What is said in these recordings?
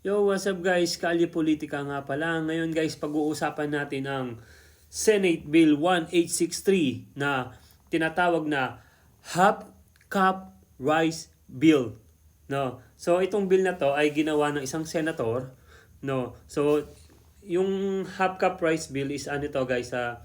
Yo, what's up guys? Kalye Politika nga pala. Ngayon guys, pag-uusapan natin ang Senate Bill 1863 na tinatawag na Half Cup Rice Bill. No. So itong bill na to ay ginawa ng isang senator, no. So yung half cup rice bill is ano to guys, sa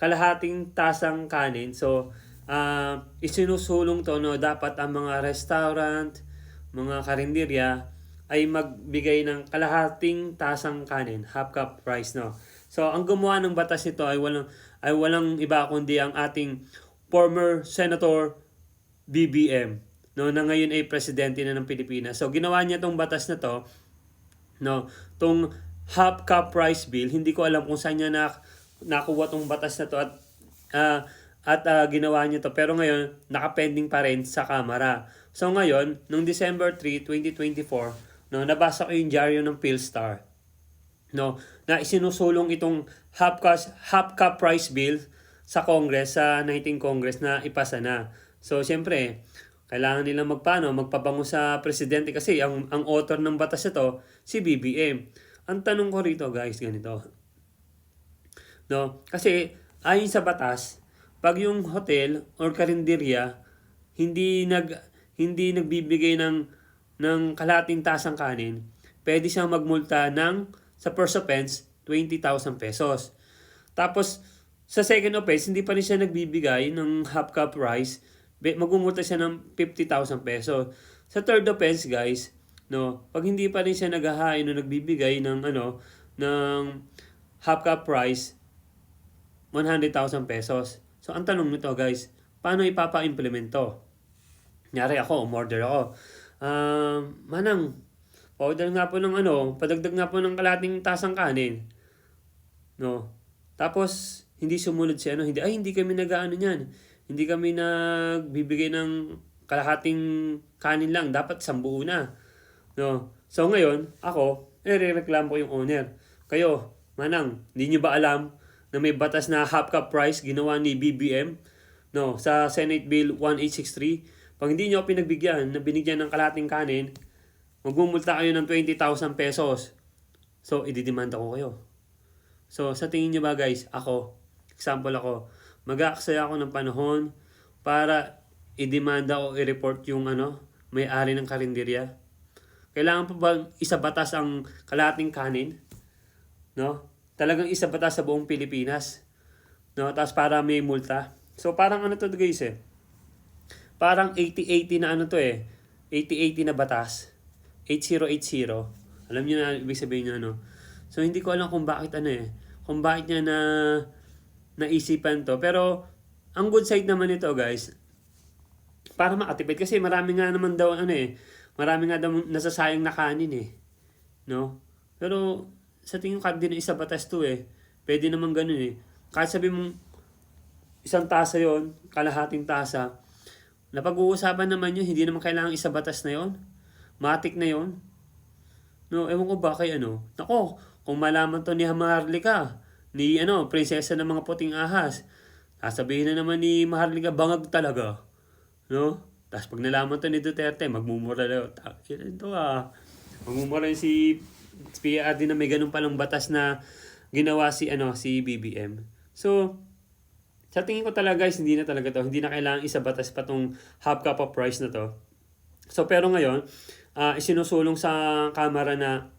kalahating tasang kanin. So ah isinusulong to no dapat ang mga restaurant, mga karinderya ay magbigay ng kalahating tasang kanin, half cup rice no. So ang gumawa ng batas nito ay walang ay walang iba kundi ang ating former senator BBM no na ngayon ay presidente na ng Pilipinas. So ginawa niya tong batas na to no tong half cup rice bill hindi ko alam kung saan niya na nakuha tong batas na to at ah, at ah, ginawa niya to pero ngayon nakapending pa rin sa Kamara. So ngayon nung December 3, 2024 no nabasa ko yung dyaryo ng Philstar no na isinusulong itong half cup price bill sa Congress sa 19 Congress na ipasa na. So siyempre, kailangan nilang magpano magpabango sa presidente kasi ang ang author ng batas ito si BBM. Ang tanong ko rito guys ganito. No, kasi ayon sa batas, pag yung hotel or karinderya hindi nag hindi nagbibigay ng ng kalating tasang kanin, pwede siyang magmulta ng sa first offense 20,000 pesos. Tapos sa second offense hindi pa rin siya nagbibigay ng half cup rice, magmumulta siya ng 50,000 pesos. Sa third offense guys, no, pag hindi pa rin siya naghahain o nagbibigay ng ano ng half cup rice 100,000 pesos. So, ang tanong nito guys, paano ipapa-implement to? Nyari ako, umorder ako. Um, manang, order nga po ng ano, padagdag nga po ng kalating tasang kanin. No? Tapos, hindi sumunod si ano, hindi, ay hindi kami nag-ano niyan. Hindi kami nagbibigay ng kalahating kanin lang, dapat sambuo na. No? So ngayon, ako, nire-reklamo ko yung owner. Kayo, manang, hindi nyo ba alam na may batas na half cup price ginawa ni BBM no sa Senate Bill 1863 pag hindi nyo ako pinagbigyan na binigyan ng kalating kanin magmumulta kayo ng 20,000 pesos so ididemanda ko kayo so sa tingin nyo ba guys ako example ako mag-aaksaya ako ng panahon para idemanda o i-report yung ano may-ari ng karinderya kailangan pa ba isa batas ang kalating kanin no talagang isa batas sa buong Pilipinas. No, tapos para may multa. So parang ano to guys eh. Parang 80-80 na ano to eh. 80-80 na batas. 8080. Alam niyo na ibig sabihin niya ano. So hindi ko alam kung bakit ano eh. Kung bakit niya na naisipan to. Pero ang good side naman nito guys. Para makatipid kasi marami nga naman daw ano eh. Marami nga daw nasasayang na kanin eh. No? Pero sa tingin ko din isa batas to eh. Pwede naman ganun eh. Kahit sabi mong isang tasa yon kalahating tasa, napag-uusapan naman yun, hindi naman kailangan isa batas na yon Matik na yon No, ewan ko ba kay ano. Nako, kung malaman to ni Maharlika, ni ano, prinsesa ng mga puting ahas, sasabihin na naman ni Maharlika, bangag talaga. No? Tapos pag nalaman to ni Duterte, magmumura takin ito ah. Magmumura yun si PRD na may ganun palang batas na ginawa si ano si BBM. So sa tingin ko talaga guys, hindi na talaga to. Hindi na kailangan isa batas pa tong half cup of price na to. So pero ngayon, uh, isinusulong sa Kamara na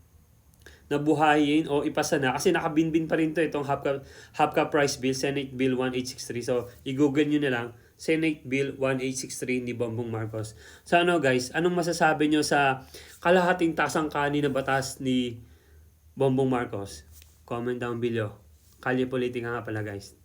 nabuhayin o ipasa na. Kasi nakabinbin pa rin to itong half cup price bill Senate Bill 1863 so i-google nyo na lang Senate Bill 1863 ni Bongbong Marcos. So ano guys anong masasabi nyo sa kalahating tasang kanin na batas ni Bongbong Marcos? Comment down below. Kalye Politika nga pala guys